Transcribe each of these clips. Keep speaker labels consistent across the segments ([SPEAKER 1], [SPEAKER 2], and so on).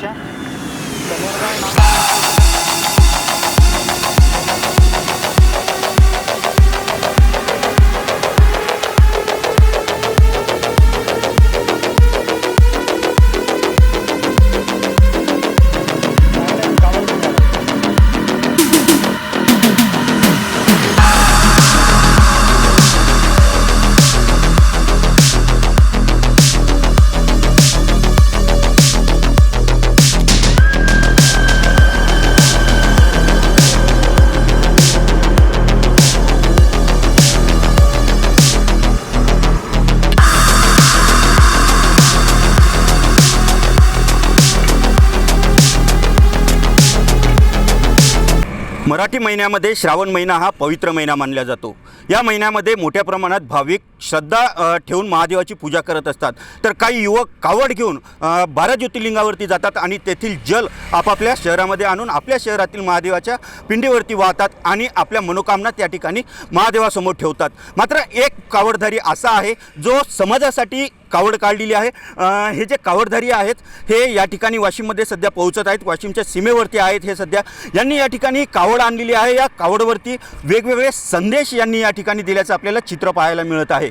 [SPEAKER 1] siya.
[SPEAKER 2] Marathi महिन्यामध्ये श्रावण महिना हा पवित्र महिना मानला जातो. या महिन्यामध्ये मोठ्या प्रमाणात भाविक श्रद्धा ठेवून महादेवाची पूजा करत असतात. तर काही युवक कावड घेऊन बारा ज्योतिर्लिंगावरती जातात आणि तेथील जल आपापल्या शहरामध्ये आणून आपल्या शहरातील महादेवाच्या पिंडीवरती वाहतात आणि आपल्या मनोकामना त्या ठिकाणी महादेवासमोर ठेवतात. मात्र एक कावडधारी असा आहे जो समाजासाठी कावड काढलेली आहे. हे जे कावडधारी आहेत हे या ठिकाणी वाशिममध्ये सध्या पोहोचत आहेत. वाशिमच्या सीमेवरती आहेत हे सध्या. यांनी या ठिकाणी कावड आणलेली आहे. या कावडवरती वेगवेगळे संदेश यांनी या ठिकाणी दिल्याचं आपल्याला चित्र पाहायला मिळत आहे.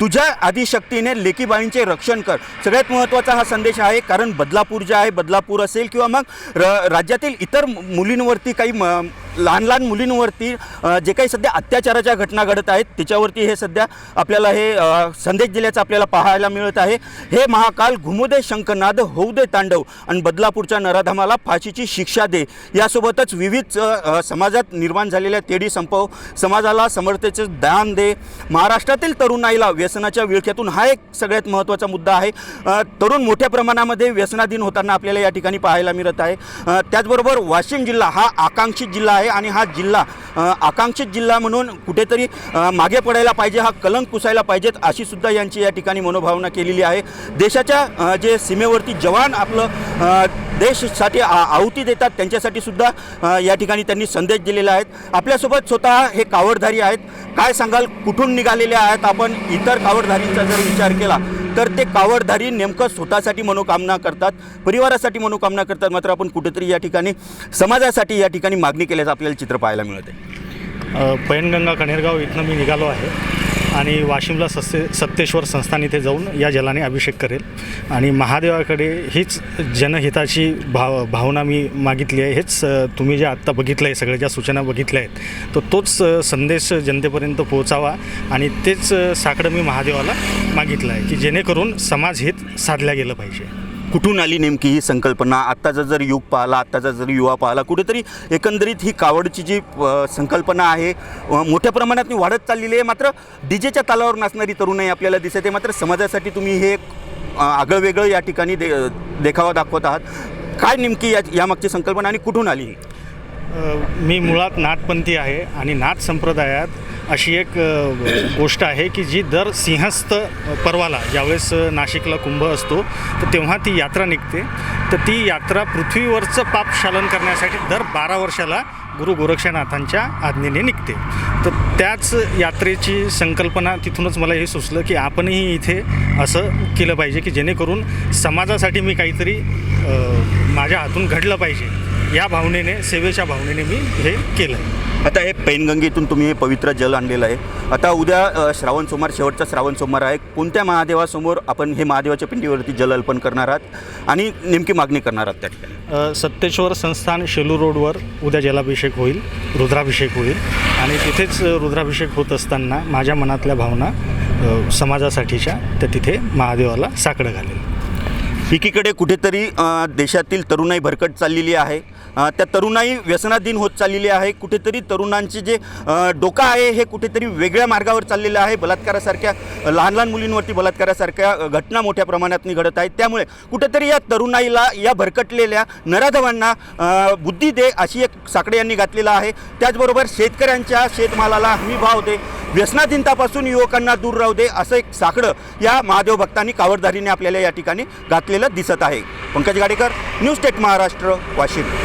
[SPEAKER 2] तुझ्या आदिशक्तीने लेकीबाईंचे रक्षण कर. सगळ्यात महत्त्वाचा हा संदेश आहे कारण बदलापूर जे आहे बदलापूर असेल किंवा मग र राज्यातील इतर मुलींवरती काही म लहान लहान मुलींवरती जे काही सध्या अत्याचाराच्या घटना घडत आहेत त्याच्यावरती हे सध्या आपल्याला हे संदेश दिल्याचं आपल्याला पाहायला मिळत आहे. हे महाकाल घुमुदे शंखनाद होऊ दे तांडव आणि बदलापूरच्या नराधामाला फाशीची शिक्षा दे. यासोबतच विविध समाजात निर्माण झालेल्या तेढी संपव समाजाला समर्थेचे दान दे. महाराष्ट्रातील तरुणाईला व्यसनाच्या विळख्यातून हा एक सगळ्यात महत्त्वाचा मुद्दा आहे. तरुण मोठ्या प्रमाणामध्ये व्यसनाधीन होताना आपल्याला या ठिकाणी पाहायला मिळत आहे. त्याचबरोबर वाशिम जिल्हा हा आकांक्षित जिल्हा आहे. आणि हा जिल्हा आकांक्षित जिल्हा म्हणून कुठेतरी मागे पडायला पाहिजे हा कलंक पुसायला पाहिजेत अशी सुद्धा यांची या ठिकाणी मनोभावना केलेली आहे. देशाच्या जे सीमेवरती जवान आपलं देशसाठी आ- आहुती देतात त्यांच्यासाठी सुद्धा या ठिकाणी त्यांनी संदेश दिलेला आहेत आपल्यासोबत स्वतः हे कावडधारी आहेत. काय सांगाल? कुठून निघालेले आहेत? आपण इतर कावडधारींचा जर विचार केला तर ते कावडधारी नेमकं स्वतःसाठी मनोकामना करतात परिवारासाठी मनोकामना करतात मात्र आपण कुठेतरी या ठिकाणी समाजासाठी या ठिकाणी मागणी केल्याचं आपल्याला चित्र पाहायला मिळत आहे
[SPEAKER 1] पैनगंगा कणेरगाव इथनं मी निघालो आहे. आणि वाशिमला सस्ते सत्तेश्वर संस्थान इथे जाऊन या जलाने अभिषेक करेल. आणि महादेवाकडे हीच जनहिताची भाव भावना मी मागितली आहे. हेच तुम्ही जे आत्ता बघितलं आहे सगळ्या ज्या सूचना बघितल्या आहेत तर तोच संदेश जनतेपर्यंत पोहोचावा आणि तेच साकडं मी महादेवाला मागितलं आहे की जेणेकरून समाजहित साधल्या गेलं पाहिजे.
[SPEAKER 2] कुठून आली नेमकी ही संकल्पना? आत्ताचा जर युग पाहिला आत्ताचा जर युवा पाहिला कुठेतरी एकंदरीत ही कावडची जी संकल्पना आहे मोठ्या प्रमाणात वाढत चाललेली आहे. मात्र डीजेच्या तालावर नाचणारी तरुणाई आपल्याला दिसत आहे. मात्र समाजासाठी तुम्ही हे आगळं वेगळं या ठिकाणी दे देखावा दाखवत आहात. काय नेमकी या यामागची संकल्पना आणि कुठून आली ही?
[SPEAKER 1] मी मुळात नाथपंथी आहे आणि नाथ संप्रदायात अशी एक गोष्ट आहे की जी दर सिंहस्थ पर्वाला ज्यावेळेस नाशिकला कुंभ असतो तर तेव्हा ती यात्रा निघते. तर ती यात्रा पृथ्वीवरचं पाप शालन करण्यासाठी दर बारा वर्षाला गुरु गोरक्षनाथांच्या आज्ञेने निघते. तर त्याच यात्रेची संकल्पना तिथूनच मला हे सुचलं की आपणही इथे असं केलं पाहिजे की जेणेकरून समाजासाठी मी काहीतरी माझ्या हातून घडलं पाहिजे. या भावनेने सेवेच्या भावनेने मी हे केलं आहे
[SPEAKER 2] आता हे पैनगंगेतून तुम्ही हे पवित्र जल आणलेलं आहे. आता उद्या श्रावण सोमवार शेवटचा श्रावण सोमवार आहे. कोणत्या महादेवासमोर आपण हे महादेवाच्या पिंडीवरती जल अर्पण करणार आहात आणि नेमकी मागणी करणार आहात त्या ठिकाणी?
[SPEAKER 1] सत्तेश्वर संस्थान शेलू रोडवर उद्या जलाभिषेक होईल रुद्राभिषेक होईल. आणि तिथेच रुद्राभिषेक होत असताना माझ्या मनातल्या भावना समाजासाठीच्या त्या तिथे महादेवाला साकडं घालेल.
[SPEAKER 2] एकीकडे कुठेतरी देशातील तरुणाई भरकट चाललेली आहे. त्या तरुणाई व्यसनाधीन होत चाललेली आहे. कुठेतरी तरुणांचे जे डोकं आहे हे कुठेतरी वेगळ्या मार्गावर चाललेलं आहे. बलात्कारासारख्या लहान लहान मुलींवरती बलात्कारासारख्या घटना मोठ्या प्रमाणात घडत आहेत. त्यामुळे कुठेतरी या तरुणाईला या भरकटलेल्या नराधवांना बुद्धी दे अशी एक साकडे यांनी घातलेला आहे. त्याचबरोबर शेतकऱ्यांच्या शेतमालाला हमी भाव दे. व्यसनाधीनतापासून युवकांना दूर राहू दे असं एक साकडं या महादेव भक्तांनी कावडधारीने आपल्याला या ठिकाणी घातलेलं दिसत आहे. Pankaj Gadekar news state Maharashtra Washim.